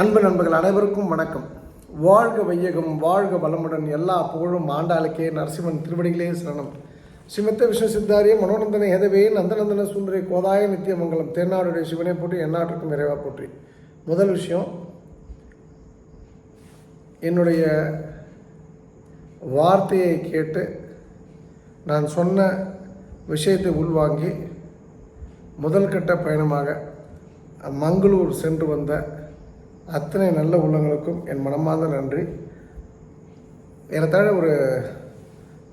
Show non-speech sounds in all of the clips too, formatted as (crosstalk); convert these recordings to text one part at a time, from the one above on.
அன்பு நண்பர்கள் அனைவருக்கும் வணக்கம். வாழ்க வையகம் வாழ்க வளமுடன் எல்லா புகழும் ஆண்டாளுக்கே நரசிம்மன் திருவடிகளே சரணம். சிமத்த விஷ்ணு சித்தாரிய மனோநந்தன ஹெதவே நந்தநந்தன சுந்தரி கோதாய நித்தியமங்கலம் தென்னாடுடைய சிவனை போற்றி எந்நாட்டுக்கும் நிறைவாக போற்றி. முதல் விஷயம் என்னுடைய வார்த்தையை கேட்டு நான் சொன்ன விஷயத்தை உள்வாங்கி முதல் கட்ட பயணமாக மங்களூர் சென்று வந்த அத்தனை நல்ல உள்ளங்களுக்கும் என் மனமார்ந்த நன்றி. ஏறத்தாழ ஒரு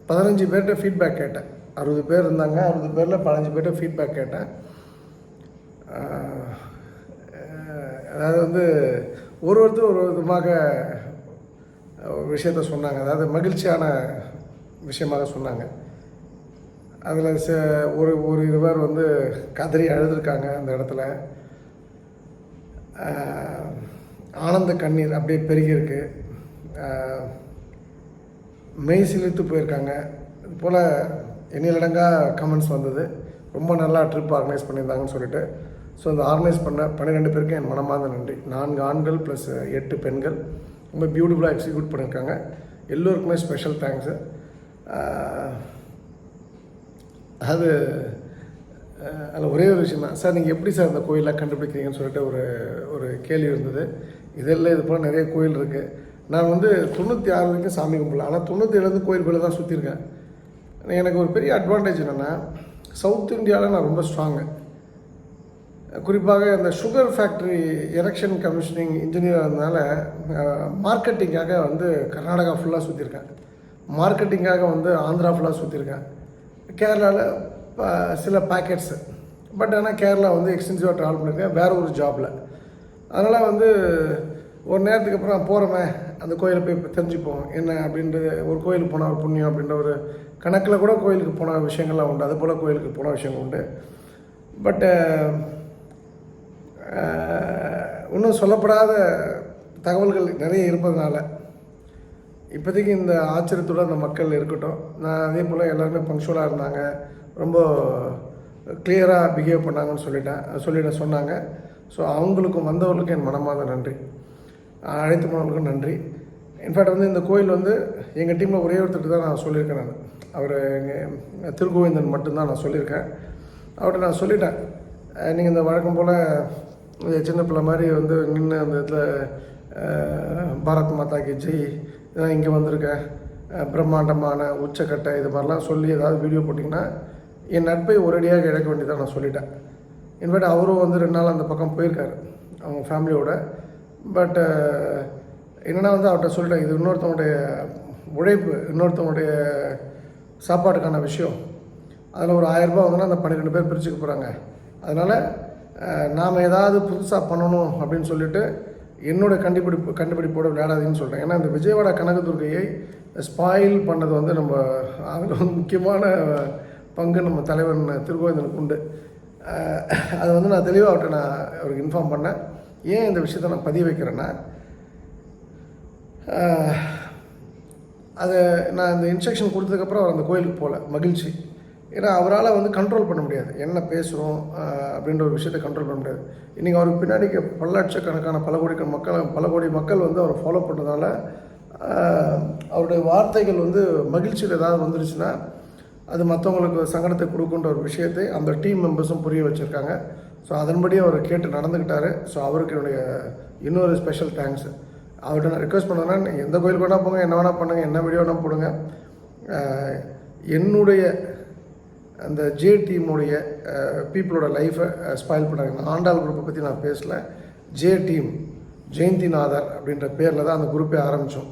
பதினஞ்சு பேர்கிட்ட ஃபீட்பேக் கேட்டேன். அறுபது பேர் இருந்தாங்க. அறுபது பேரில் பதினஞ்சு பேர்கிட்ட ஃபீட்பேக் கேட்டேன். அதாவது வந்து ஒரு ஒருத்தர் ஒரு விதமாக ஒரு விஷயத்த சொன்னாங்க. அதாவது மகிழ்ச்சியான விஷயமாக சொன்னாங்க. அதில் ச ஒரு ஒரு இருவர் வந்து கதறி அழுதுருக்காங்க அந்த இடத்துல. ஆனந்த கண்ணீர் அப்படியே பெருகியிருக்கு. மெய் சிலிர்த்து போயிருக்காங்க. இது போல் எண்ணிலடங்கா கமெண்ட்ஸ் வந்தது. ரொம்ப நல்லா ட்ரிப் ஆர்கனைஸ் பண்ணியிருந்தாங்கன்னு சொல்லிட்டு. ஸோ இந்த ஆர்கனைஸ் பண்ண பன்னிரெண்டு பேருக்கும் என் மனமார்ந்த நன்றி. நான்கு ஆண்கள் ப்ளஸ் எட்டு பெண்கள். ரொம்ப பியூட்டிஃபுல்லாக எக்ஸிக்யூட் பண்ணியிருக்காங்க. எல்லோருக்குமே ஸ்பெஷல் தேங்க்ஸு அது அதில் ஒரே ஒரு விஷயம் தான் சார் நீங்கள் எப்படி சார் இந்த கோயிலாக கண்டுபிடிக்கிறீங்கன்னு சொல்லிட்டு ஒரு ஒரு கேள்வி இருந்தது. இதெல்லாம் இது போல் நிறைய கோயில் இருக்குது நான் வந்து தொண்ணூற்றி ஆறு வரைக்கும் சாமி கும்பிடல. ஆனால் தொண்ணூற்றி ஏழுலேருந்து தான் சுற்றிருக்கேன் எனக்கு ஒரு பெரிய அட்வான்டேஜ் என்னென்னா சவுத் இந்தியாவில் நான் ரொம்ப ஸ்ட்ராங்கு குறிப்பாக இந்த sugar factory erection commissioning engineer இருந்தனால மார்க்கெட்டிங்காக வந்து கர்நாடகா ஃபுல்லாக சுற்றிருக்கேன் மார்க்கெட்டிங்காக வந்து ஆந்திரா ஃபுல்லாக சுற்றிருக்கேன் கேரளாவில் சில பேக்கெட்ஸு பட் ஆனால் கேரளா வந்து எக்ஸ்டென்சிவாக ட்ராவல் பண்ணியிருக்கேன் வேறு ஒரு ஜாபில் அதனால் வந்து ஒரு நேரத்துக்கு அப்புறம் போகிறோமே அந்த கோயிலை போய் தெரிஞ்சுப்போம். என்ன அப்படின்றது ஒரு கோயிலுக்கு போனால் ஒரு புண்ணியம் அப்படின்ற ஒரு கணக்கில் கூட கோயிலுக்கு போன விஷயங்கள்லாம் உண்டு. அது போல் கோயிலுக்கு போன விஷயங்கள் உண்டு. பட்டு இன்னும் சொல்லப்படாத தகவல்கள் நிறைய இருப்பதனால இப்போதைக்கு இந்த ஆச்சரியத்தோடு அந்த மக்கள் இருக்கட்டும் நான் அதே போல் எல்லாருமே பங்க்சுவலாக இருந்தாங்க. ரொம்ப கிளியராக பிஹேவ் பண்ணாங்கன்னு சொல்லிட்டேன் சொல்லிட சொன்னாங்க. ஸோ அவங்களுக்கும் வந்தவர்களுக்கும் என் மனமார்ந்த நன்றி. அழைத்து போனவர்களுக்கும் நன்றி. இன்ஃபேக்ட் வந்து இந்த கோயில் வந்து எங்கள் டீமில் ஒரே ஒருத்தர் தான் நான் சொல்லியிருக்கேன் நான். அவர் எங்கள் திருகோவிந்தன் மட்டும்தான் நான் சொல்லியிருக்கேன். அவர்கிட்ட நான் சொல்லிட்டேன். நீங்கள் இந்த வழக்கம் போல் சின்ன பிள்ளை மாதிரி வந்து நின்று அந்த இடத்துல பாரத் மாதா கி ஜெய் இதெல்லாம் இங்கே வந்திருக்கேன் பிரம்மாண்டமான உச்சக்கட்டை இது மாதிரிலாம் சொல்லி ஏதாவது வீடியோ போட்டிங்கன்னா என் நட்பை ஒரேடியாக இழக்க வேண்டியதாக நான் சொல்லிட்டேன். இன்ஃபேக்ட் அவரும் வந்து ரெண்டு நாள் அந்த பக்கம் போயிருக்காரு அவங்க ஃபேமிலியோட பட்டு uh, என்னென்னா வந்து அவர்கிட்ட சொல்லிட்டேன் இது இன்னொருத்தவங்களுடைய உழைப்பு இன்னொருத்தவங்களுடைய சாப்பாட்டுக்கான விஷயம். அதில் ஒரு ஆயிரரூபா வந்தோன்னா அந்த பன்னிரெண்டு பேர் பிரிச்சுக்க போகிறாங்க அதனால் நாம் ஏதாவது புதுசாக பண்ணணும் அப்படின்னு சொல்லிட்டு என்னோட கண்டுபிடிப்பு கண்டுபிடிப்போட விளையாடாதுன்னு சொல்கிறேன் ஏன்னா இந்த விஜயவாடா கனகதுர்கையை ஸ்பாயில் பண்ணது வந்து நம்ம அதில் வந்து முக்கியமான பங்கு நம்ம தலைவன் திருகோவிந்தனுக்கு உண்டு. அதை வந்து நான் தெளிவாக அவர்கிட்ட நான் அவருக்கு இன்ஃபார்ம் பண்ணேன். ஏன் இந்த விஷயத்த நான் பதிய வைக்கிறேன்னா அது அதை நான் இந்த இன்ஸ்ட்ரக்ஷன் கொடுத்ததுக்கப்புறம் அவர் அந்த கோயிலுக்கு போகல. மகிழ்ச்சி. ஏன்னா அவரால் வந்து கண்ட்ரோல் பண்ண முடியாது. என்ன பேசுகிறோம் அப்படின்ற ஒரு விஷயத்தை கண்ட்ரோல் பண்ண முடியாது. இன்றைக்கி அவருக்கு பின்னாடி பல லட்சக்கணக்கான பல கோடி மக்கள் பல கோடி மக்கள் வந்து அவரை ஃபாலோ பண்ணுறதால அவருடைய வார்த்தைகள் வந்து மகிழ்ச்சியில் ஏதாவது வந்துருச்சுன்னா அது மற்றவங்களுக்கு சங்கடத்தை கொடுக்குன்ற ஒரு விஷயத்தை அந்த டீம் மெம்பர்ஸும் புரிய வச்சுருக்காங்க. ஸோ அதன்படி அவர் கேட்டு நடந்துக்கிட்டார் ஸோ அவருக்கு என்னுடைய இன்னொரு ஸ்பெஷல் தேங்க்ஸ் அவர்கிட்ட நான் ரிக்வஸ்ட் பண்ணேன்னா எந்த கோயிலுக்கு வேணால் போங்க என்ன வேணால் பண்ணுங்கள் என்ன வீடியோ வேணால் போடுங்க. என்னுடைய அந்த ஜே டீமுடைய பீப்புளோட லைஃப்பை ஸ்பாயில் பண்ணாங்க. நான் ஆண்டாள் குரூப்பை பற்றி நான் பேசலை. ஜே டீம் ஜெயந்திநாதர் அப்படின்ற பேரில் தான் அந்த குரூப்பே ஆரம்பித்தோம்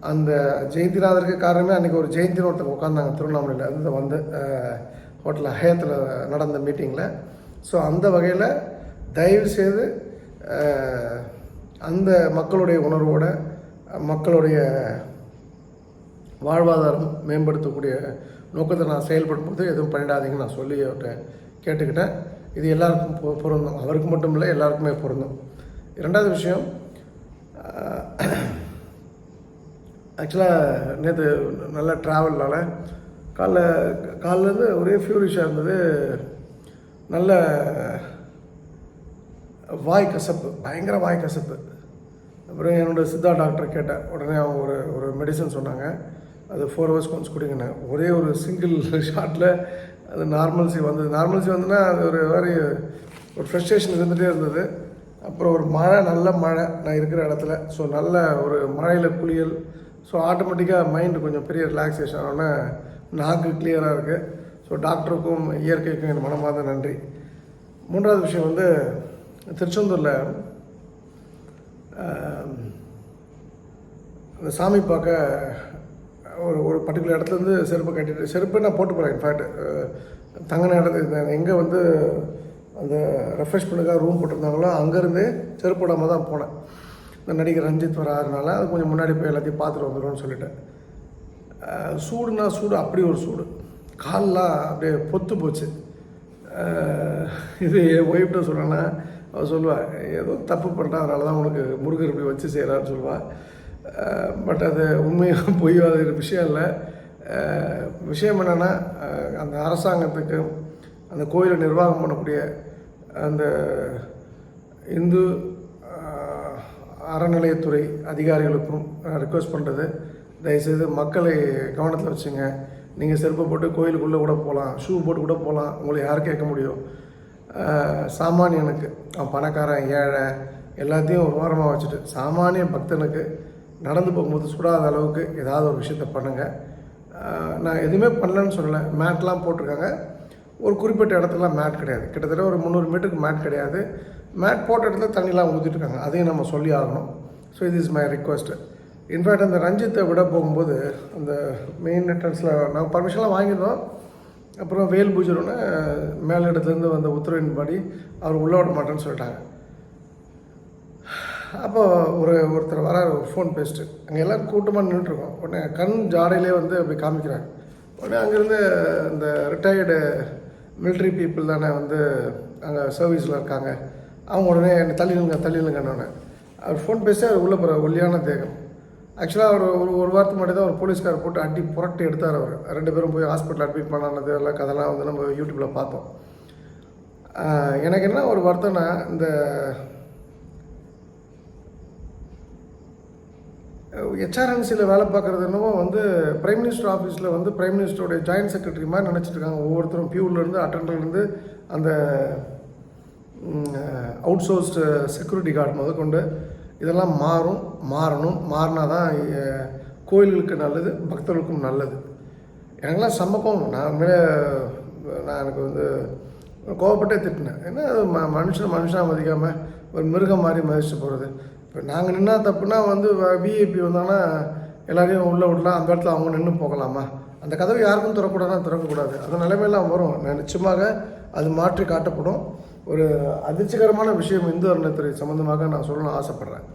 அந்த ஜெயந்திநாதருக்கு காரணமே அன்றைக்கி ஒரு ஜெயந்தின்னு ஒருத்தங்க உட்காந்தாங்க திருவண்ணாமலையில். இருந்து வந்து ஹோட்டல் ஹயத்தில் நடந்த மீட்டிங்கில் ஸோ அந்த வகையில் தயவு செய்து அந்த மக்களுடைய உணர்வோட மக்களுடைய வாழ்வாதாரம் மேம்படுத்தக்கூடிய நோக்கத்தை நான் செயல்படும் போது எதுவும் பண்ணிடாதீங்கன்னு நான் சொல்லி அவர்கிட்ட கேட்டுக்கிட்டேன். இது எல்லாருக்கும் பொ- பொருந்தும். அவருக்கு மட்டும் இல்லை எல்லாருக்குமே பொருந்தும். இரண்டாவது விஷயம் ஆக்சுவலாக நேற்று நல்ல ட்ராவல்னால காலைல காலிலேருந்து ஒரே ஃபியூரிஷாக இருந்தது. நல்ல வாய் கசப்பு பயங்கர வாய் கசப்பு. அப்புறம் என்னோட சித்தா டாக்டர் கேட்டேன். உடனே அவங்க ஒரு ஒரு மெடிசன் சொன்னாங்க. அது ஃபோர் ஹவர்ஸ் கொஞ்சம் கொடுங்கண்ணே ஒரே ஒரு சிங்கிள் ஷாட்டில் (laughs) அது நார்மல்சி வந்தது. நார்மல்சி வந்துன்னா அது ஒரு மாதிரி ஒரு ஃப்ரெஸ்ட்ரேஷன் இருந்துகிட்டே இருந்தது. அப்புறம் ஒரு மழை நல்ல மழை. நான் இருக்கிற இடத்துல. ஸோ நல்ல ஒரு மழையில் குளியல் ஸோ ஆட்டோமேட்டிக்காக மைண்டு கொஞ்சம் பெரிய ரிலாக்ஸேஷன் ஆனால் நாக்கு கிளியராக இருக்குது ஸோ டாக்டருக்கும் இயற்கைக்கும் என் மனமார்ந்த நன்றி. மூன்றாவது விஷயம் வந்து திருச்செந்தூரில் அந்த சாமி பார்க்க ஒரு ஒரு பர்டிகுலர் இடத்துலேருந்து செருப்பு கட்டிட்டு செருப்பு நான் போட்டு போகிறேன் இன்ஃபேக்ட் தங்கின இடத்துல எங்கே வந்து அந்த ரெஃப்ரெஷ் பண்ணுக்காக ரூம் போட்டிருந்தாங்களோ அங்கேருந்தே செருப்பு விடாமல் தான் போனேன். நடிகர் ரஞ்சித் வராதனால அது கொஞ்சம் முன்னாடி போய் எல்லாத்தையும் பார்த்துட்டு வந்துடும்னு சொல்லிட்டேன். சூடுனா சூடு அப்படி ஒரு சூடு. கால்லாம் அப்படியே பொத்து போச்சு. இது என் ஒய்ஃப்ட சொன்னேன்னா அவள் சொல்லுவாள் ஏதோ தப்பு பண்ணிட்டா அதனால தான் உனக்கு முருகர் இப்படி வச்சு செய்கிறான்னு சொல்லுவாள் பட் அது உண்மையாக (laughs) பொய் அது விஷயம் இல்லை. விஷயம் என்னென்னா அந்த அரசாங்கத்துக்கு அந்த கோயிலை நிர்வாகம் பண்ணக்கூடிய அந்த இந்து அறநிலையத்துறை அதிகாரிகளுக்கும் ரிக்வெஸ்ட் பண்ணுறது தயவுசெய்து மக்களை கவனத்தில் வச்சுங்க. நீங்கள் செருப்பு போட்டு கோயிலுக்குள்ளே கூட போகலாம் ஷூ போட்டு கூட போகலாம் உங்களை யார் கேட்க முடியும்? சாமானியனுக்கு அவன் பணக்காரன் ஏழை எல்லாத்தையும் ஒரு ஓரமாக வச்சுட்டு சாமானிய பக்தனுக்கு நடந்து போகும்போது சுடாத அளவுக்கு ஏதாவது ஒரு விஷயத்த பண்ணுங்கள் நான் எதுவுமே பண்ணலன்னு சொல்லலை. மேட்லாம் போட்டிருக்காங்க. ஒரு குறிப்பிட்ட இடத்துல மேட் கிடையாது. கிட்டத்தட்ட ஒரு முந்நூறு மீட்டருக்கு மேட் கிடையாது. மேட் போட்ட இடத்துல தண்ணிலாம் ஊற்றிட்டுருக்காங்க அதையும் நம்ம சொல்லி ஆகணும். ஸோ இது இஸ் மை ரிக்வஸ்ட்டு இன்ஃபேக்ட் அந்த ரஞ்சித்தை விட போகும்போது அந்த மெயின் என்ட்ரன்ஸில் நாங்கள் பர்மிஷன்லாம் வாங்கியிருந்தோம். அப்புறம் வேல் பூஜரோன்னு மேல் இடத்துலேருந்து வந்த உத்தரவின்படி அவர் உள்ளே விட மாட்டேன்னு சொல்லிட்டாங்க. அப்போ ஒரு ஒருத்தர் வர ஒரு ஃபோன் பேசிட்டு. அங்கே எல்லாம் கூட்டமாக நின்றுட்டுருக்கோம் உடனே கண் ஜாடையிலே வந்து அப்படி காமிக்கிறாங்க உடனே அங்கேருந்து இந்த ரிட்டையர்டு மிலிட்ரி பீப்புள் தானே வந்து அங்கே சர்வீஸில் இருக்காங்க. அவங்க உடனே என்னை தள்ளிடுங்க தள்ளிடுங்கன்னு அவர் ஃபோன் பேசி அவர் உள்ளே போகிற ஒல்லியான தேகம். ஆக்சுவலாக அவர் ஒரு ஒரு வாரத்துக்கு முன்னாடி தான் ஒரு போலீஸ்கார் போட்டு அடி புரட்டி எடுத்தார் அவர். ரெண்டு பேரும் போய் ஹாஸ்பிட்டல் அட்மிட் பண்ணானது எல்லாம் கதெல்லாம் வந்து நம்ம யூடியூப்பில் பார்த்தோம். எனக்கு என்ன ஒரு வருத்தம்னா இந்த ஹெச்ஆர்என்சியில் வேலை பார்க்குறது என்னவோ வந்து பிரைம் மினிஸ்டர் ஆஃபீஸில் வந்து பிரைம் மினிஸ்டருடைய ஜாயின்ட் செக்ரட்டரி மாதிரி நினச்சிட்டு இருக்காங்க. ஒவ்வொருத்தரும் பியூர்லேருந்து அட்டண்டர்லேருந்து அந்த அவுட் சோர்ஸ்டு செக்யூரிட்டி கார்டு முதற்கொண்டு இதெல்லாம் மாறும் மாறணும். மாறினா தான் கோயில்களுக்கு நல்லது பக்தர்களுக்கும் நல்லது. எனக்கெல்லாம் சம்மக்கம் நான் உண்மையிலே நான் எனக்கு வந்து கோவப்பட்டே திட்டினேன். ஏன்னா அது ம மனுஷன் மனுஷனாக மதிக்காமல் ஒரு மிருகம் மாதிரி மதிச்சுட்டு போகிறது இப்போ நாங்கள் நின்னா தப்புனா வந்து விஐபி வந்தாங்கன்னா எல்லாரையும் உள்ளே விடலாம் அந்த இடத்துல அவங்க நின்று போகலாமா? அந்த கதவை யாருக்கும் திறக்கூடாதுன்னா திறக்கக்கூடாது. அந்த நிலைமையெல்லாம் வரும். நிச்சயமாக அது மாற்றி காட்டப்படும். ஒரு அதிர்ச்சிகரமான விஷயம் இந்து அறநிலைத்துறை சம்மந்தமாக நான் சொல்லணும்னு ஆசைப்பட்றேன்.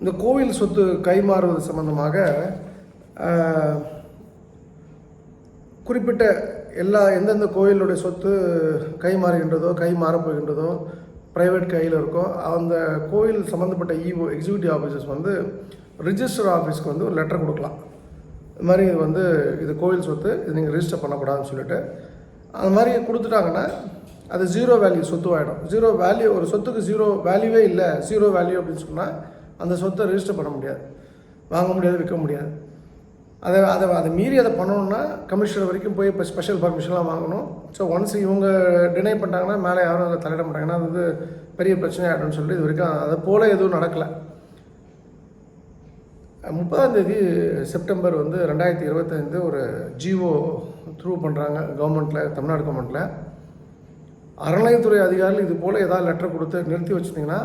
இந்த கோவில் சொத்து கைமாறுவது சம்மந்தமாக குறிப்பிட்ட எல்லா எந்தெந்த கோயிலுடைய சொத்து கை மாறுகின்றதோ கை மாறப்போகின்றதோ ப்ரைவேட் கையில் இருக்கோ அந்த கோயில் சம்மந்தப்பட்ட இஓ எக்ஸிக்யூட்டிவ் ஆஃபீஸர்ஸ் வந்து ரிஜிஸ்டர் ஆஃபீஸ்க்கு வந்து ஒரு லெட்டர் கொடுக்கலாம். இது மாதிரி இது வந்து இது கோயில் சொத்து இது நீங்கள் ரிஜிஸ்டர் பண்ணக்கூடாதுன்னு சொல்லிட்டு. அது மாதிரி கொடுத்துட்டாங்கன்னா அது ஜீரோ வேல்யூ சொத்து ஆகிடும் ஜீரோ வேல்யூ ஒரு சொத்துக்கு ஜீரோ வேல்யூவே இல்லை ஜீரோ வேல்யூ அப்படின்னு சொன்னால் அந்த சொத்தை ரிஜிஸ்டர் பண்ண முடியாது. வாங்க முடியாது விற்க முடியாது. அதை அதை அதை மீறி அதை பண்ணணும்னா கமிஷனர் வரைக்கும் போய் இப்போ ஸ்பெஷல் பர்மிஷன்லாம் வாங்கணும். ஸோ ஒன்ஸ் இவங்க டினை பண்ணிட்டாங்கன்னா மேலே யாரும் அதை தலையிட மாட்டாங்கன்னா அது வந்து பெரிய பிரச்சனை ஆகிடும்னு சொல்லிட்டு இது வரைக்கும் அதை போல் எதுவும் நடக்கலை. முப்பதாம் தேதி செப்டம்பர் வந்து ரெண்டாயிரத்தி இருபத்தைந்து ஒரு ஜிஓ த்ரூ பண்ணுறாங்க கவர்மெண்ட்டில் தமிழ்நாடு கவர்மெண்ட்டில் அறநிலையத்துறை அதிகாரிகள் இது போல் ஏதாவது லெட்டர் கொடுத்து நிறுத்தி வச்சுட்டிங்கன்னா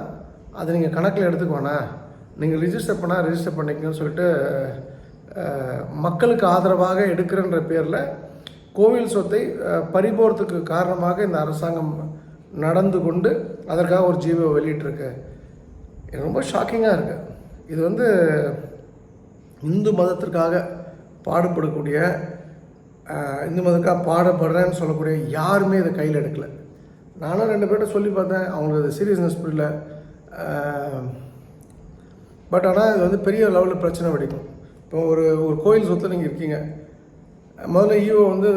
அதை நீங்கள் கணக்கில் எடுத்துக்க நீங்கள் ரிஜிஸ்டர் பண்ணால் ரிஜிஸ்டர் பண்ணிக்கணும்னு சொல்லிட்டு மக்களுக்கு ஆதரவாக எடுக்கிறன்ற பேரில் கோவில் சொத்தை பறிபோகிறதுக்கு காரணமாக இந்த அரசாங்கம் நடந்து கொண்டு அதற்காக ஒரு ஜீவோ வெளியிட்டிருக்கு. எனக்கு ரொம்ப ஷாக்கிங்காக இருக்குது இது வந்து இந்து மதத்திற்காக பாடுபடக்கூடிய இந்து மதத்துக்காக பாடப்படுறேன்னு சொல்லக்கூடிய யாருமே இதை கையில் எடுக்கலை. நானும் ரெண்டு பேர்கிட்ட சொல்லி பார்த்தேன். அவங்களுக்கு சீரியஸ்னஸ் புரியல. பட் ஆனால் இது வந்து பெரிய லெவலில் பிரச்சனை வெடிக்கும். இப்போ ஒரு ஒரு கோயில் சொத்தில் நீங்கள் இருக்கீங்க. முதல்ல ஈஓ வந்து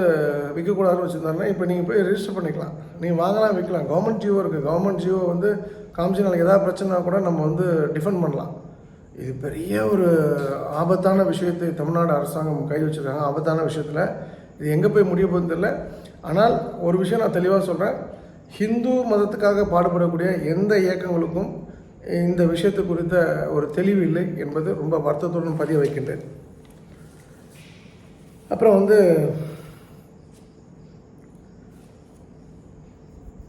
விற்கக்கூடாதுன்னு வச்சுருந்தாருன்னா இப்போ நீங்கள் போய் ரெஜிஸ்டர் பண்ணிக்கலாம். நீங்கள் வாங்கலாம் விற்கலாம். கவர்மெண்ட் ஜிஓ இருக்குது கவர்மெண்ட் ஜிஓ வந்து காமிச்சு நாளைக்கு எதாவது பிரச்சனைனா கூட நம்ம வந்து டிஃபெண்ட் பண்ணலாம். இது பெரிய ஒரு ஆபத்தான விஷயத்தை தமிழ்நாடு அரசாங்கம் கை வச்சுருக்காங்க. ஆபத்தான விஷயத்தில் இது எங்கே போய் முடிய போகுதுன்னு தெரியல. ஆனால் ஒரு விஷயம் நான் தெளிவாக சொல்கிறேன் ஹிந்து மதத்துக்காக பாடுபடக்கூடிய எந்த இயக்கங்களுக்கும் இந்த விஷயத்து குறித்த ஒரு தெளிவு இல்லை என்பது ரொம்ப வருத்தத்துடன் பதிய வைக்கின்றேன். அப்புறம் வந்து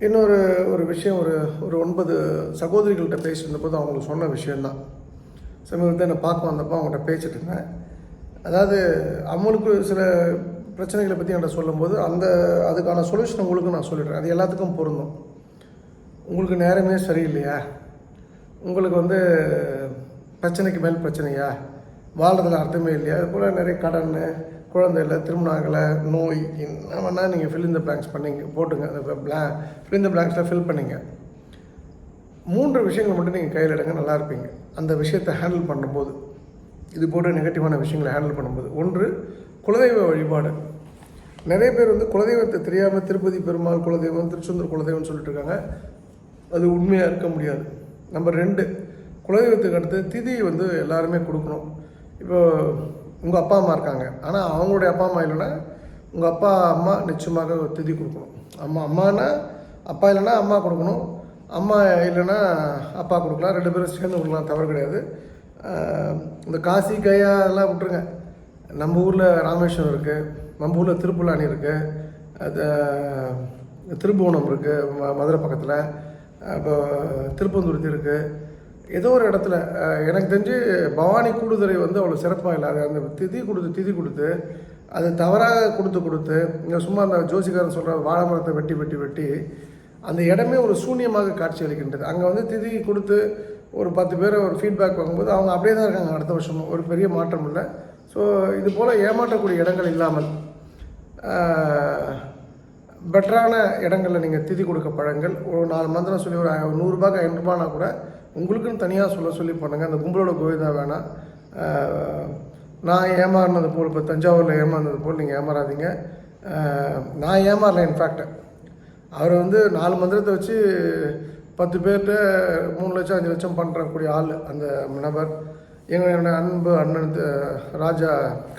இன்னொரு ஒரு விஷயம் ஒரு ஒரு ஒன்பது சகோதரிகள்கிட்ட பேசியிருந்தபோது அவங்களுக்கு சொன்ன விஷயந்தான் சமீபத்தை என்னை பார்க்க வந்தப்போ அவங்கள்ட்ட பேசிட்டு இருந்தேன். அதாவது அவங்களுக்கு சில பிரச்சனைகளை பற்றி என்கிட்ட சொல்லும்போது அந்த அதுக்கான சொல்யூஷன் உங்களுக்கு நான் சொல்லிடுறேன். அது எல்லாத்துக்கும் பொருந்தும். உங்களுக்கு நேரமே சரியில்லையா? உங்களுக்கு வந்து பிரச்சனைக்கு மேல் பிரச்சனையா? வாழ்றதுல அர்த்தமே இல்லையா? அது போல் நிறைய கடன் குழந்தை இல்லை திருமணங்களை நோய் என்ன வேணால் நீங்கள் ஃபில் இந்த பிளாங்க்ஸ் பண்ணிங்க போட்டுங்க. அந்த பிளா ஃபில் இந்த பிளாங்க்ஸில் ஃபில் பண்ணிங்க. மூன்று விஷயங்கள் மட்டும் நீங்கள் கையில் எடுங்க நல்லா இருப்பீங்க. அந்த விஷயத்தை ஹேண்டில் பண்ணும்போது இது போன்ற நெகட்டிவான விஷயங்களை ஹேண்டில் பண்ணும்போது ஒன்று குலதெய்வ வழிபாடு. நிறைய பேர் வந்து குலதெய்வத்தை தெரியாமல் திருப்பதி பெருமாள் குலதெய்வம் திருச்செந்தூர் குலதெய்வம்னு சொல்லிட்டு இருக்காங்க அது உண்மையாக இருக்க முடியாது. நம்பர் ரெண்டு குலதெய்வத்துக்கு அடுத்து திதி வந்து எல்லாருமே கொடுக்கணும். இப்போ உங்கள் அப்பா அம்மா இருக்காங்க. ஆனால் அவங்களுடைய அப்பா அம்மா இல்லைன்னா உங்கள் அப்பா அம்மா நிச்சயமாக ஒரு திதி கொடுக்கணும். அம்மா அம்மானா அப்பா இல்லைன்னா அம்மா கொடுக்கணும். அம்மா இல்லைன்னா அப்பா கொடுக்கலாம். ரெண்டு பேரும் சேர்ந்து கொடுக்கலாம் தவறு கிடையாது. இந்த காசி கயா அதெல்லாம் விட்டுருங்க. நம்ம ஊரில் ராமேஸ்வரம் இருக்குது நம்ம ஊரில் திருப்புலானி இருக்குது திருப்புவனம் இருக்குது மதுரை பக்கத்தில். இப்போ திருப்பந்துருத்தி இருக்குது ஏதோ ஒரு இடத்துல எனக்கு தெரிஞ்சு பவானி கூடுதுறை வந்து அவ்வளோ சிறப்பாக இல்லை. அது அந்த திதி கொடுத்து திதி கொடுத்து அது தவறாக கொடுத்து கொடுத்து இங்கே சும்மா அந்த ஜோசிகாரன் சொல்கிற வாழை மரத்தை வெட்டி வெட்டி வெட்டி அந்த இடமே ஒரு சூன்யமாக காட்சி அளிக்கின்றது. அங்கே வந்து திதி கொடுத்து ஒரு பத்து பேர் ஒரு ஃபீட்பேக் வாங்கும்போது அவங்க அப்படியே தான் இருக்காங்க. அடுத்த வருஷமும் ஒரு பெரிய மாற்றம் இல்லை. ஸோ இது போல் ஏமாற்றக்கூடிய இடங்கள் இல்லாமல். பெட்டரான இடங்களில் நீங்கள் திதி கொடுக்க பழங்கள். ஒரு நாலு மந்திரம் சொல்லி ஒரு நூறுரூபாய்க்கு ஐநூறுரூபானா கூட உங்களுக்குன்னு தனியாக சொல்ல சொல்லி பண்ணுங்கள் அந்த கும்பலோட கோவிதா வேணாம் நான் ஏமாறினது போல் இப்போ தஞ்சாவூரில் ஏமாறினது போல் நீங்கள் ஏமாறாதீங்க. நான் ஏமாறல இன்ஃபேக்ட் அவர் வந்து நாலு மந்திரத்தை வச்சு பத்து பேர்கிட்ட மூணு லட்சம் அஞ்சு லட்சம் பண்ணுறக்கூடிய ஆள் அந்த நபர். எங்கள் என்னோட அன்பு அண்ணன் ராஜா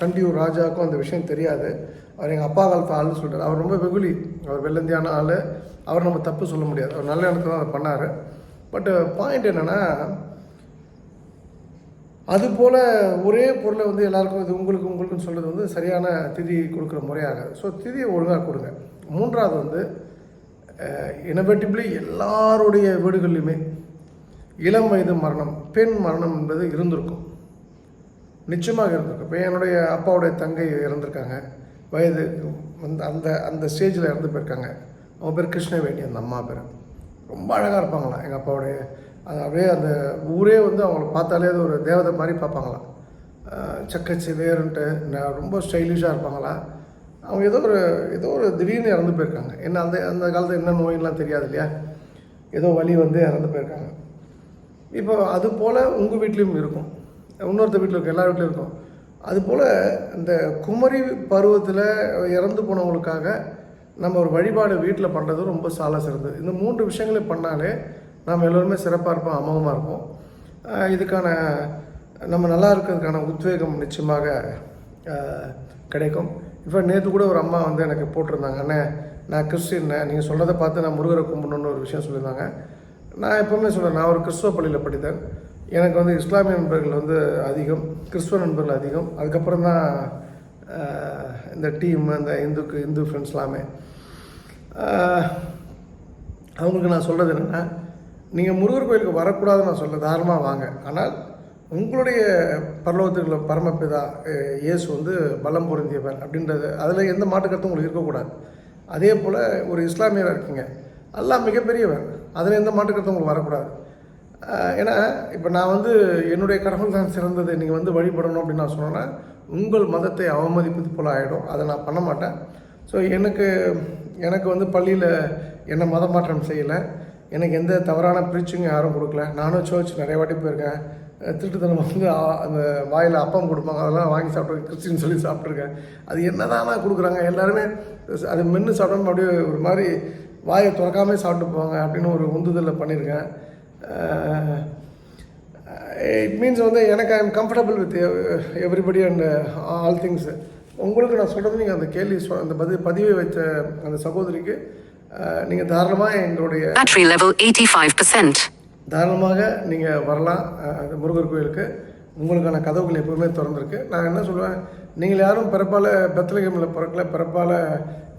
கண்டியூர் ராஜாவுக்கும் அந்த விஷயம் தெரியாது. அவர் எங்கள் அப்பா காலத்து ஆள்னு சொல்கிறார் அவர் ரொம்ப வெகுலி அவர் வெள்ளந்தியான ஆள். அவர் நம்ம தப்பு சொல்ல முடியாது. அவர் நல்ல இடத்துல தான் பண்ணார். பட்டு பாயிண்ட் என்னென்னா அதுபோல் ஒரே பொருளை வந்து எல்லாருக்கும் இது உங்களுக்கு உங்களுக்குன்னு சொல்கிறது வந்து சரியான திதி கொடுக்குற முறையாகாது. ஸோ திதியை ஒழுங்காக கொடுங்க. மூன்றாவது வந்து இனவேட்டிவ்லி எல்லாருடைய வீடுகள்லையுமே இளம் வயது மரணம் பெண் மரணம் என்பது இருந்திருக்கும். நிச்சயமாக இருந்திருக்கும். இப்போ என்னுடைய அப்பாவுடைய தங்கை இறந்துருக்காங்க. வயது அந்த அந்த அந்த ஸ்டேஜில் இறந்து போயிருக்காங்க. அவங்க பேர் கிருஷ்ணவேணி அந்த அம்மா பேர். ரொம்ப அழகாக இருப்பாங்களாம் எங்கள் அப்பாவுடைய. அது அப்படியே அந்த ஊரே வந்து அவங்கள பார்த்தாலே அது ஒரு தேவதை மாதிரி பார்ப்பாங்களாம் சக்கச்சி வேறுன்ட்டு ரொம்ப ஸ்டைலிஷாக இருப்பாங்களா. அவங்க ஏதோ ஒரு ஏதோ ஒரு திடீர்னு இறந்து போயிருக்காங்க. என்ன அந்த அந்த காலத்தில் என்ன நோயெல்லாம் தெரியாது இல்லையா? ஏதோ வலி வந்து இறந்து போயிருக்காங்க. இப்போ அது போல் உங்கள் வீட்லேயும் இருக்கும். இன்னொருத்த வீட்டில் இருக்கும் எல்லா வீட்லையும் இருக்கும். அதுபோல் இந்த குமரி பருவத்தில் இறந்து போனவங்களுக்காக நம்ம ஒரு வழிபாடு வீட்டில் பண்ணுறது ரொம்ப சால சிறந்தது. இந்த மூன்று விஷயங்களை பண்ணாலே நாம் எல்லோருமே சிறப்பாக இருப்போம் அமோகமாக இருப்போம். இதுக்கான நம்ம நல்லா இருக்கிறதுக்கான உத்வேகம் நிச்சயமாக கிடைக்கும். இப்போ நேற்று கூட ஒரு அம்மா வந்து எனக்கு போட்டிருந்தாங்க அண்ணே நான் கிறிஸ்டின் நீங்கள் சொல்கிறத பார்த்து நான் முருகரை கும்பிடணுன்னு ஒரு விஷயம் சொல்லியிருந்தாங்க. நான் எப்போவுமே சொல்கிறேன் நான் ஒரு கிறிஸ்துவ பள்ளியில் படித்தேன். எனக்கு வந்து இஸ்லாமிய நண்பர்கள் வந்து அதிகம் கிறிஸ்துவ நண்பர்கள் அதிகம். அதுக்கப்புறம் தான் இந்த டீம் இந்த இந்துக்கு இந்து ஃப்ரெண்ட்ஸ் எல்லாமே. அவங்களுக்கு நான் சொல்கிறது என்னென்னா நீங்கள் முருகர் கோயிலுக்கு வரக்கூடாதுன்னு நான் சொல்ல தாராளமாக வாங்க. ஆனால் உங்களுடைய பரலோகத்துக்குள்ள பரமபிதா இயேசு வந்து பலம் பொருந்தியவர் அப்படின்றது அதில் எந்த மாட்டுக்கருத்தும் உங்களுக்கு இருக்கக்கூடாது. அதே போல் ஒரு இஸ்லாமியராக இருக்கீங்க எல்லாம் மிகப்பெரியவர். அதில் எந்த மாற்று உங்களுக்கு வரக்கூடாது. ஏன்னா இப்போ நான் வந்து என்னுடைய கடவுள் தான் சிறந்தது நீங்கள் வந்து வழிபடணும் அப்படின்னு நான் சொன்னேன்னா உங்கள் மதத்தை அவமதிப்பது போல் ஆகிடும் அதை நான் பண்ண மாட்டேன். ஸோ எனக்கு எனக்கு வந்து பள்ளியில் என்ன மத மாற்றம் செய்யலை. எனக்கு எந்த தவறான பிரிச்சுங்க யாரும் கொடுக்கல. நானும் சர்ச் நிறைய வாட்டி போயிருக்கேன். திருட்டுத்தனம் வந்து அந்த வாயில் அப்பம் கொடுப்பாங்க அதெல்லாம் வாங்கி சாப்பிட்டு கிறிஸ்டின் சொல்லி சாப்பிட்ருக்கேன் அது என்னதானா கொடுக்குறாங்க. எல்லாருமே அது மென்று சாப்பிடாம அப்படியே ஒரு மாதிரி வாயை திறக்காம சாப்பிட்டு போவாங்க அப்படின்னு ஒரு உந்துதலில் பண்ணியிருக்கேன். இட் மீன்ஸ் வந்து எனக்கு I am comfortable with everybody and all things உங்களுக்கு நான் சொல்கிறது நீங்கள் அந்த கேள்வி சொ- அந்த பதிவு பதிவை வச்ச அந்த சகோதரிக்கு நீங்கள் தாராளமாக எங்களுடைய Battery level 85%. தாராளமாக நீங்கள் வரலாம் முருகர் கோயிலுக்கு. உங்களுக்கான கதவுகள் எப்பவுமே திறந்திருக்கு. நான் என்ன சொல்லுவேன் நீங்கள் யாரும் பிறப்பால் பெத்தலகமில் பிறக்கல பிறப்பால்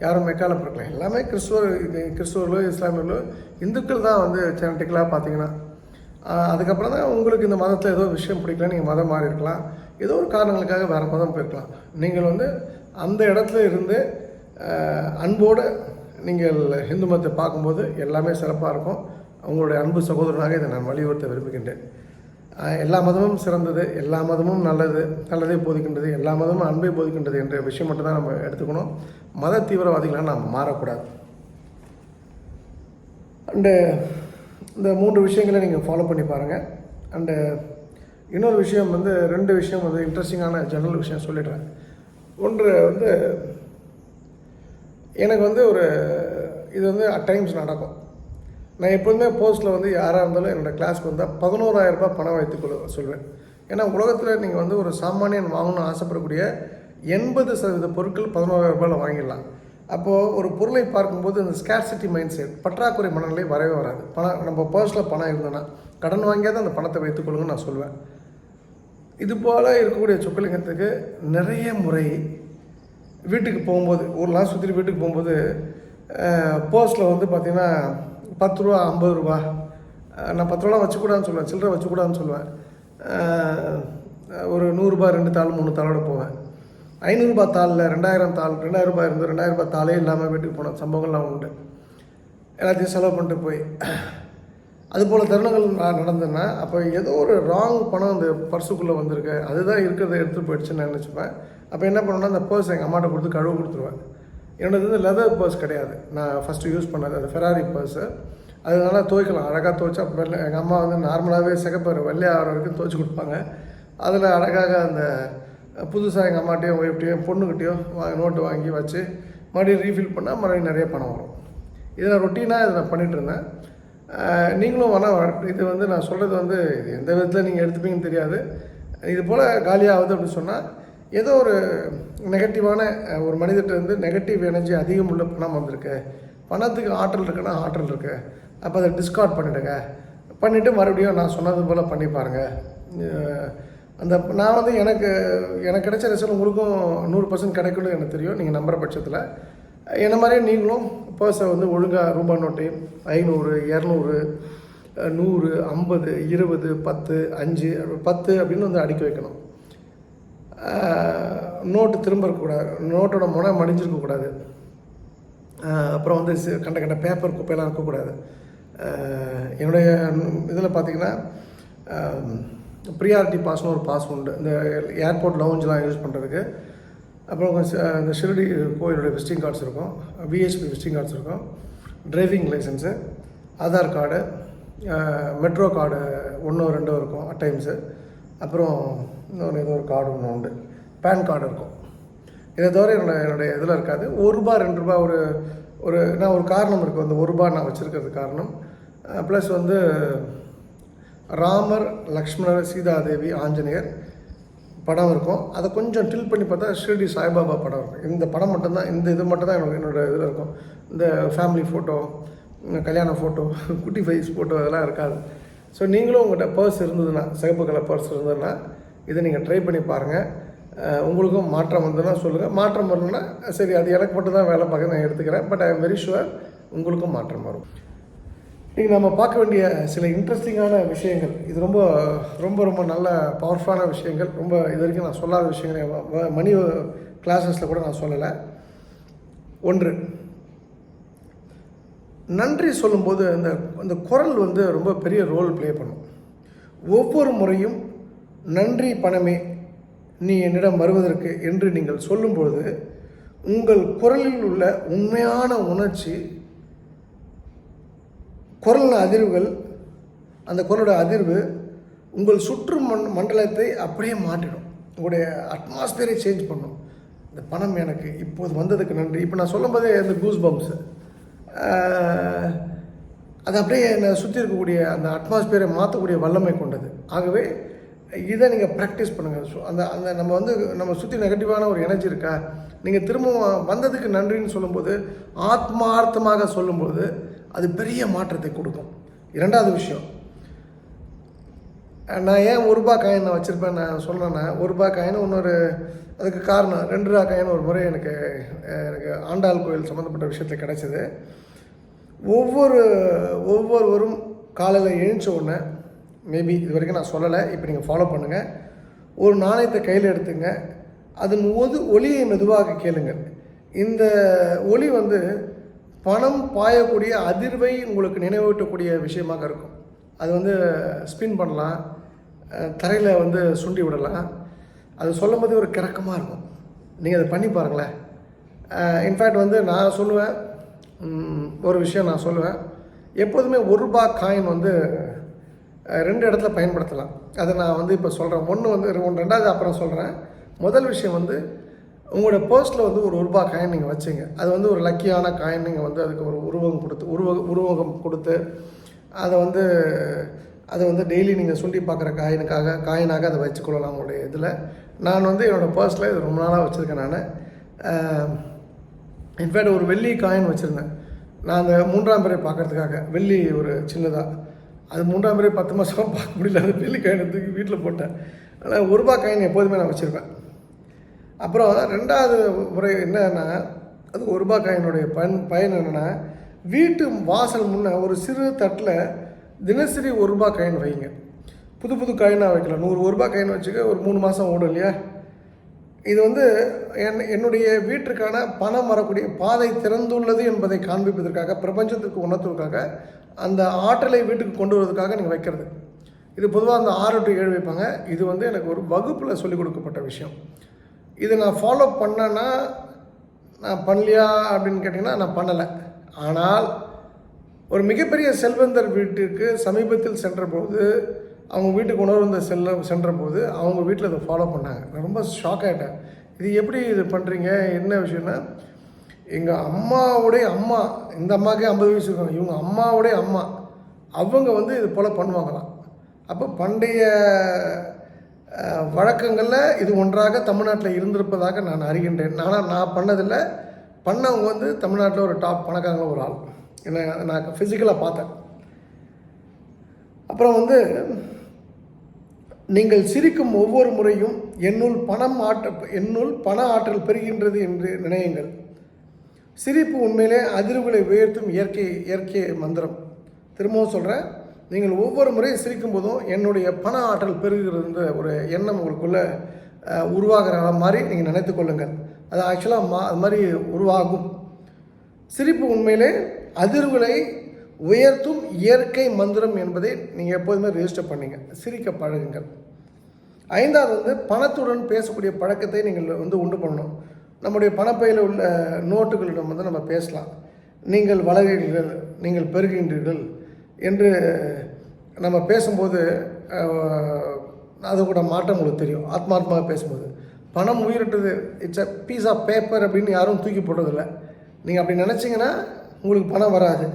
யாரும் மெக்கால பிறக்கல. எல்லாமே கிறிஸ்துவர் கிறிஸ்துவர்களோ இஸ்லாமியர்களோ இந்துக்கள் தான் வந்து ஜெனட்டிக்கலாக பார்த்தீங்கன்னா அதுக்கப்புறம் தான் உங்களுக்கு இந்த மதத்தில் ஏதோ விஷயம் பிடிக்கல நீங்கள் மதம் மாறி இருக்கலாம். ஏதோ ஒரு காரணங்களுக்காக வேறு மதம் போயிருக்கலாம். நீங்கள் வந்து அந்த இடத்துல இருந்து அன்போடு நீங்கள் இந்து மதத்தை பார்க்கும்போது எல்லாமே சிறப்பாக இருக்கும். உங்களுடைய அன்பு சகோதரனாக இதை நான் வலியுறுத்த விரும்புகின்றேன். எல்லா மதமும் சிறந்தது எல்லா மதமும் நல்லது நல்லதே போதிக்கின்றது எல்லா மதமும் அன்பை போதிக்கின்றது என்ற விஷயம் மட்டும் தான் நம்ம எடுத்துக்கணும். மத தீவிரவாதிகளாக நாம் மாறக்கூடாது. அண்டு இந்த மூன்று விஷயங்களை நீங்கள் ஃபாலோ பண்ணி பாருங்கள் அண்டு இன்னொரு விஷயம் வந்து ரெண்டு விஷயம் வந்து இன்ட்ரெஸ்டிங்கான ஜெனரல் விஷயம் சொல்லிடுறேன். ஒன்று வந்து எனக்கு வந்து ஒரு இது வந்து அட் டைம்ஸ் நடக்கும். நான் எப்போதுமே போஸ்ட்டில் வந்து யாராக இருந்தாலும் என்னோடய கிளாஸ்க்கு வந்தால் பதினோராயிரம் ரூபாய் பணம் வைத்துக்கொள்ள சொல்வேன். ஏன்னா உலகத்தில் நீங்கள் வந்து ஒரு சாமானியன் வாங்கணும்னு ஆசைப்படக்கூடிய எண்பது சதவீத பொருட்கள் பதினோராயிரரூபாவில் வாங்கிடலாம். அப்போது ஒரு பொருளை பார்க்கும்போது இந்த ஸ்கேர்சிட்டி மைண்ட் செட் பற்றாக்குறை மனநிலை வரவே வராது. பணம் நம்ம பர்ஸில் பணம் இருந்ததுன்னா கடன் வாங்கியாதான் அந்த பணத்தை வைத்துக்கொள்ளுங்கன்னு நான் சொல்வேன். இது போல் இருக்கக்கூடிய சொக்கலிங்கத்துக்கு நிறைய முறை வீட்டுக்கு போகும்போது ஊர்லாம் சுற்றி வீட்டுக்கு போகும்போது போஸ்ட்டில் வந்து பார்த்திங்கன்னா பத்து ரூபா ஐம்பது ரூபா நான் பத்து ரூபா வச்சுக்கூடாதுன்னு சொல்லுவேன். சில்லறை வச்சுக்கூடாதுன்னு சொல்லுவேன். ஒரு நூறுரூபா ரெண்டு தாள் மூணு தாளோட போவேன். ஐநூறுரூபா தாளில் ரெண்டாயிரம் தாள் ரெண்டாயிரம் ரூபாய் இருந்து ரெண்டாயிரம் ரூபாய் தாளே இல்லாமல் வீட்டுக்கு போன சம்பவங்கள்லாம் உண்டு. எல்லாத்தையும் செலவு பண்ணிட்டு போய். அதுபோல் தருணங்கள் நான் நடந்தேன்னா அப்போ ஏதோ ஒரு ராங் பணம் அந்த பர்சுக்குள்ளே வந்திருக்கு. அதுதான் இருக்கிறத எடுத்துகிட்டு போயிடுச்சுன்னு நான் நினச்சிப்பேன். அப்போ என்ன பண்ணுவேன்னா அந்த பர்ஸ் எங்கள் அம்மாட்ட கொடுத்து கழுவு கொடுத்துருவேன். என்னோடது வந்து லெதர் பர்ஸ் கிடையாது. நான் ஃபஸ்ட்டு யூஸ் பண்ணது அது ஃபெராரி பர்ஸு அது நல்லா துவைக்கலாம். அழகாக துவைச்சா அப்புறம் எங்கள் அம்மா வந்து நார்மலாகவே சிகப்பார் வெள்ளையாகிற வரைக்கும் துவைச்சி கொடுப்பாங்க. அதில் அழகாக அந்த புதுசாக எங்கள் அம்மாட்டையும் ஒய்ஃப்டையும் என் பொண்ணுக்கிட்டேயோ வாங்கி நோட்டு வாங்கி வச்சு மறுபடியும் ரீஃபில் பண்ணால் மறுபடியும் நிறைய பணம் வரும். இதை ரொட்டீனாக இதை நான் பண்ணிகிட்டு இருந்தேன். நீங்களும் வேணால் இது வந்து நான் சொல்கிறது வந்து எந்த விதத்தில் நீங்கள் எடுத்துப்பீங்கன்னு தெரியாது. இது போல் காலியாகுது அப்படின்னு சொன்னால் ஏதோ ஒரு நெகட்டிவான ஒரு மனிதர்கிட்ட இருந்து நெகட்டிவ் எனர்ஜி அதிகம் உள்ள பணம் வந்திருக்கு. பணத்துக்கு ஆற்றல் இருக்குன்னா ஆற்றல் இருக்குது அப்போ அதை டிஸ்கார்ட் பண்ணிவிடுங்க பண்ணிவிட்டு மறுபடியும் நான் சொன்னது போல் பண்ணி பாருங்கள் அந்த நான் வந்து எனக்கு எனக்கு கிடைச்ச ரிசல்ட் உங்களுக்கும் நூறு பர்சன்ட் கிடைக்கும்னு எனக்கு தெரியும். நீங்கள் நம்புகிற பட்சத்தில். என்ன மாதிரியே நீங்களும் பர்ஸை வந்து ஒழுங்காக ரூபா நோட்டு ஐநூறு இரநூறு நூறு ஐம்பது இருபது பத்து அஞ்சு பத்து அப்படின்னு வந்து அடுக்கி வைக்கணும். நோட்டு திரும்ப இருக்கக்கூடாது நோட்டோட முனை மடிஞ்சிருக்கக்கூடாது. அப்புறம் வந்து சி- கண்ட கண்ட பேப்பர் குப்பையெல்லாம் இருக்கக்கூடாது. என்னுடைய இதில் பார்த்தீங்கன்னா ப்ரியாரிட்டி பாஸ்னு ஒரு பாஸ் உண்டு. இந்த ஏர்போர்ட் லவுஞ்செலாம் யூஸ் பண்ணுறதுக்கு அப்புறம் இந்த ஷிரடி கோயிலுடைய விசிட்டிங் கார்ட்ஸ் இருக்கும். விஹெச்பி விசிட்டிங் கார்ட்ஸ் இருக்கும். Driving license Aadhaar card metro card ஒன்றோ ரெண்டோ இருக்கும் அட் டைம்ஸு அப்புறம் இன்னொன்று ஏதோ ஒரு கார்டு ஒன்று உண்டு. பேன் கார்டு இருக்கும். இதை தவிர என்னோட என்னுடைய இதில் இருக்காது. ஒரு ரூபா ரெண்டு ரூபா ஒரு ஒரு நான் ஒரு காரணம் இருக்குது அந்த ஒரு ரூபா நான் வச்சுருக்கிறது காரணம். ப்ளஸ் வந்து ராமர் லக்ஷ்மணர் சீதாதேவி ஆஞ்சநேயர் படம் இருக்கும். அதை கொஞ்சம் டில் பண்ணி பார்த்தா ஷிர்டி சாய்பாபா படம் இருக்கும். இந்த படம் மட்டும்தான் இந்த இது மட்டும்தான் எனக்கு என்னோட என்னோட இதில் இருக்கும். இந்த ஃபேமிலி ஃபோட்டோ கல்யாண ஃபோட்டோ குட்டி ஃபைஸ் ஃபோட்டோ அதெல்லாம் இருக்காது. ஸோ நீங்களும் உங்கள்கிட்ட பர்ஸ் இருந்ததுன்னா சிகப்பு கலர் பர்ஸ் இருந்ததுன்னா இதை நீங்கள் ட்ரை பண்ணி பாருங்கள் உங்களுக்கும் மாற்றம் வந்ததுன்னா சொல்லுங்கள் மாற்றம் வரணும்னா சரி அது எனக்கு மட்டும் தான் வேலை பார்க்க நான் எடுத்துக்கிறேன். But I am very sure உங்களுக்கும் மாற்றம் வரும். இன்றைக்கி நம்ம பார்க்க வேண்டிய சில இன்ட்ரெஸ்டிங்கான விஷயங்கள். இது ரொம்ப ரொம்ப ரொம்ப நல்ல பவர்ஃபுல்லான விஷயங்கள். ரொம்ப இது வரைக்கும் நான் சொல்லாத விஷயங்கள் வ- மணி கிளாஸஸில் கூட நான் சொல்லலை. ஒன்று நன்றி சொல்லும்போது அந்த அந்த குரல் வந்து ரொம்ப பெரிய ரோல் ப்ளே பண்ணும். ஒவ்வொரு முறையும் நன்றி பணமே நீ என்னிடம் வருவதற்கு என்று நீங்கள் சொல்லும்பொழுது உங்கள் குரலில் உள்ள உண்மையான உணர்ச்சி குரல் அதிர்வுகள் அந்த குரலோட அதிர்வு உங்கள் சுற்று மண் மண்டலத்தை அப்படியே மாற்றிடும். உங்களுடைய அட்மாஸ்பியரை சேஞ்ச் பண்ணும். இந்த பணம் எனக்கு இப்போது வந்ததுக்கு நன்றி. இப்போ நான் சொல்லும் போதே கூஸ் பம்ப்ஸு அது அப்படியே என்னை சுற்றி இருக்கக்கூடிய அந்த அட்மாஸ்பியரை மாற்றக்கூடிய வல்லமை கொண்டது. ஆகவே இதை நீங்கள் ப்ராக்டிஸ் பண்ணுங்கள் ஸோ அந்த அந்த நம்ம வந்து நம்ம சுற்றி நெகட்டிவான ஒரு எனர்ஜி இருக்கா? நீங்கள் திரும்பவும் வந்ததுக்கு நன்றின்னு சொல்லும்போது ஆத்மார்த்தமாக சொல்லும்போது அது பெரிய மாற்றத்தை கொடுக்கும். இரண்டாவது விஷயம். நான் ஏன் ஒரு ரூபா காயின் நான் வச்சுருப்பேன் நான் சொன்னேன்னா ஒரு ரூபா காயின் இன்னொரு அதுக்கு காரணம் ரெண்டு ரூபா காயின் ஒரு முறை எனக்கு எனக்கு ஆண்டாள் கோயில் சம்மந்தப்பட்ட விஷயத்தில் கிடச்சிது. ஒவ்வொரு ஒவ்வொருவரும் காலையில் எழுந்த உடனே மேபி இது வரைக்கும் நான் சொல்லலை. இப்போ நீங்கள் ஃபாலோ பண்ணுங்கள் ஒரு நாணயத்தை கையில் எடுத்துங்க. அதன் போது ஒளியை மெதுவாக கேளுங்கள். இந்த ஒளி வந்து பணம் பாயக்கூடிய அதிர்வை உங்களுக்கு நினைவூட்டக்கூடிய விஷயமாக இருக்கும். அது வந்து ஸ்பின் பண்ணலாம். தரையில் வந்து சுண்டி விடலாம். அது சொல்லும் போது ஒரு கிறக்கமாக இருக்கும். நீங்கள் அதை பண்ணி பாருங்களேன். இன்ஃபேக்ட் வந்து நான் சொல்லுவேன். ஒரு விஷயம் நான் சொல்லுவேன். எப்போதுமே ஒரு ரூபா காயின் வந்து ரெண்டு இடத்துல பயன்படுத்தலாம். அதை நான் வந்து இப்போ சொல்கிறேன் ஒன்று வந்து ஒன்று ரெண்டாவது அப்புறம் சொல்கிறேன் முதல் விஷயம் வந்து உங்களோட போஸ்ட்டில் வந்து ஒரு ஒரு ரூபா காயின் நீங்கள் வச்சிங்க. அது வந்து ஒரு லக்கியான காயின் நீங்கள் வந்து அதுக்கு ஒரு உருவகம் கொடுத்து உருவ உருவகம் கொடுத்து அதை வந்து அதை வந்து டெய்லி நீங்கள் சுண்டி பார்க்குற காயினுக்காக காயினாக அதை வச்சுக்கொள்ளலாம் உங்களுடைய இதில். நான் வந்து என்னோடய பர்ஸில் இது ரொம்ப நாளாக வச்சுருக்கேன் நான். இன்ஃபேக்ட் ஒரு வெள்ளி காயின் வச்சுருந்தேன். நான் அந்த மூன்றாம் பேரை பார்க்கறதுக்காக வெள்ளி ஒரு சின்னதாக அது மூன்றாம் பிறை பத்து மாதம் பார்க்க முடியல. அந்த பில்லு காயின் தூக்கி வீட்டில் போட்டேன். ஆனால் ஒரு ரூபா காயின் எப்போதுமே நான் வச்சுருப்பேன். அப்புறம் ரெண்டாவது முறை என்னன்னா அது ஒரு ரூபா காயினுடைய பயன் பயன் என்னென்னா வீட்டு வாசல் முன்னே ஒரு சிறு தட்டில் தினசரி ஒரு ரூபா காயின் வைங்க. புது புது காயினாக வைக்கலாம். நூறு ஒரு ரூபா காயின் வச்சுக்க ஒரு மூணு மாதம் ஓடும் இல்லையா? இது வந்து என் என்னுடைய வீட்டிற்கான பணம் வரக்கூடிய பாதை திறந்துள்ளது என்பதை காண்பிப்பதற்காக பிரபஞ்சத்துக்கு உணர்த்துவதற்காக அந்த ஆற்றலை வீட்டுக்கு கொண்டு வருவதற்காக நீங்கள் வைக்கிறது. இது பொதுவாக அந்த ஆறு டு ஏழு வைப்பாங்க. இது வந்து எனக்கு ஒரு வகுப்பில் சொல்லிக் கொடுக்கப்பட்ட விஷயம். இதை நான் ஃபாலோ பண்ணேன்னா நான் பண்ணலையா அப்படின்னு கேட்டிங்கன்னா நான் பண்ணலை. ஆனால் ஒரு மிகப்பெரிய செல்வந்தர் வீட்டுக்கு சமீபத்தில் சென்றபோது அவங்க வீட்டுக்கு உணவு வந்து செல்ல சென்றபோது அவங்க வீட்டில் இதை ஃபாலோ பண்ணாங்க. நான் ரொம்ப ஷாக் ஆகிட்டேன் இது எப்படி இது பண்ணுறீங்க என்ன விஷயம்னா எங்கள் அம்மாவுடைய அம்மா இந்த அம்மாக்கே ஐம்பது வயசு இருக்காங்க. இவங்க அம்மாவுடைய அம்மா. அவங்க வந்து இது போல் பண்ணுவாங்களாம். அப்போ பண்டைய வழக்கங்களில் இது ஒன்றாக தமிழ்நாட்டில் இருந்திருப்பதாக நான் அறிகின்றேன். ஆனால் நான் பண்ணதில்லை. பண்ணவங்க வந்து தமிழ்நாட்டில் ஒரு டாப் பணக்காரங்க ஒரு ஆள். என்ன நான் ஃபிசிக்கலாக பார்த்தேன். அப்புறம் வந்து நீங்கள் சிரிக்கும் ஒவ்வொரு முறையும் என்னுள் பணம் ஆட்ட என்னுள் பண ஆற்றல் பெறுகின்றது என்று நினையுங்கள். சிரிப்பு உண்மையிலே அதிர்வுகளை உயர்த்தும் இயற்கை இயற்கை மந்திரம். திரும்பவும் சொல்கிறேன் நீங்கள் ஒவ்வொரு முறையும் சிரிக்கும் போதும் என்னுடைய பண ஆற்றல் பெருகுகிறதுன்ற ஒரு எண்ணம் உங்களுக்குள்ளே உருவாகிற மாதிரி நீங்கள் நினைத்து கொள்ளுங்கள். அது ஆக்சுவலாக மா அது மாதிரி உருவாகும். சிரிப்பு உண்மையிலே அதிர்வுகளை உயர்த்தும் இயற்கை மந்திரம் என்பதை நீங்கள் எப்போதுமே ரெஜிஸ்டர் பண்ணீங்க. சிரிக்க பழகுங்கள். ஐந்தாவது வந்து பணத்துடன் பேசக்கூடிய பழக்கத்தை நீங்கள் வந்து உண்டு பண்ணணும். நம்முடைய பணப்பையில் உள்ள நோட்டுகளிடம் வந்து நம்ம பேசலாம். நீங்கள் வளர்கிறீர்கள் நீங்கள் பெருகின்றீர்கள் என்று நம்ம பேசும்போது அது கூட மாற்றம் உங்களுக்கு தெரியும். ஆத்மார்த்தமாக பேசும்போது. பணம் உயிரிட்டது it's a piece of paper அப்படின்னு யாரும் தூக்கி போடுறதில்ல. நீங்கள் அப்படி நினச்சிங்கன்னா உங்களுக்கு பணம் வராது.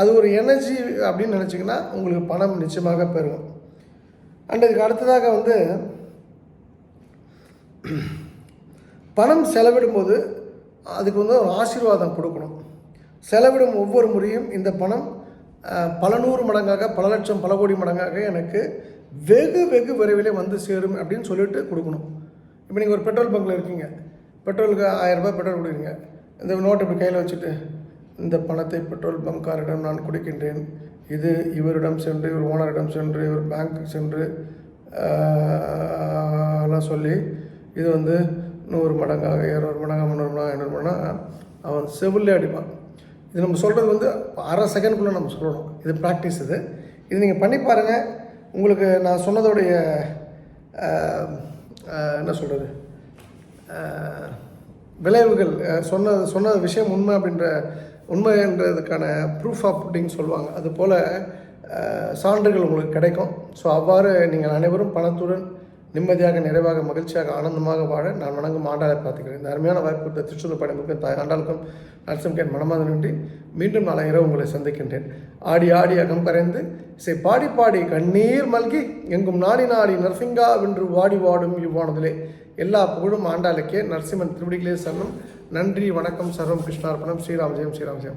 அது ஒரு எனர்ஜி அப்படின்னு நினச்சிங்கன்னா உங்களுக்கு பணம் நிச்சயமாக பெறும் அண்ட் இதுக்கு அடுத்ததாக வந்து பணம் செலவிடும்போது அதுக்கு வந்து ஒரு ஆசீர்வாதம் கொடுக்கணும். செலவிடும் ஒவ்வொரு முறையும் இந்த பணம் பல நூறு மடங்காக பல லட்சம் பல கோடி மடங்காக எனக்கு வெகு வெகு விரைவிலே வந்து சேரும் அப்படின்னு சொல்லிட்டு கொடுக்கணும். இப்போ நீங்கள் ஒரு பெட்ரோல் பங்க்கில் இருக்கீங்க. பெட்ரோலுக்கு ஆயிரம் ரூபாய் பெட்ரோல் கொடுக்குறீங்க. இந்த நோட்டு இப்படி கையில் வச்சுட்டு இந்த பணத்தை பெட்ரோல் பங்காரிடம் நான் கொடுக்கின்றேன். இது இவரிடம் சென்று இவர் ஓனரிடம் சென்று இவர் பேங்க்கு சென்று எல்லாம் சொல்லி இது வந்து நூறு மடங்காக இரநூறு மடங்காக முந்நூறு மடங்காக ஐநூறு மடங்காக அவன் செவிலே அடிப்பான். இது நம்ம சொல்கிறது வந்து அரை செகண்டுக்குள்ளே நம்ம சொல்லணும். இது ப்ராக்டிஸ் இது. இது நீங்கள் பண்ணி பாருங்கள் உங்களுக்கு நான் சொன்னதோடைய என்ன சொல்கிறது விளைவுகள் சொன்ன சொன்ன விஷயம் உண்மை அப்படின்ற உண்மைன்றதுக்கான ப்ரூஃப் ஆஃப் புட்டிங் சொல்லுவாங்க. அதுபோல் சான்றுகள் உங்களுக்கு கிடைக்கும். ஸோ அவ்வாறு நீங்கள் அனைவரும் பணத்துடன் நிம்மதியாக நிறைவாக மகிழ்ச்சியாக ஆனந்தமாக வாழ நான் வணங்கும் ஆண்டாளை பார்த்துக்கிறேன். இந்த அருமையான வாய்ப்பு கொடுத்த திருச்சூர் படைமுக்கும் தாய் ஆண்டாளுக்கும் நரசிம்கேன் மனமாத நன்றி. மீண்டும் நாளை இரவு உங்களை சந்திக்கின்றேன். ஆடி ஆடி அகம் கரைந்து இசை பாடி பாடி கண்ணீர் மல்கி எங்கும் நாடி நாடி நரசிங்கா வென்று வாடி வாடும் இவ்வானதிலே. எல்லா புகழும் ஆண்டாளுக்கே நரசிம்மன் திருவடிகளே சரணம். நன்றி வணக்கம் சர்வம் கிருஷ்ணார்ப்பணம் ஸ்ரீராம் ஜெயம் ஸ்ரீராம் ஜெயம்.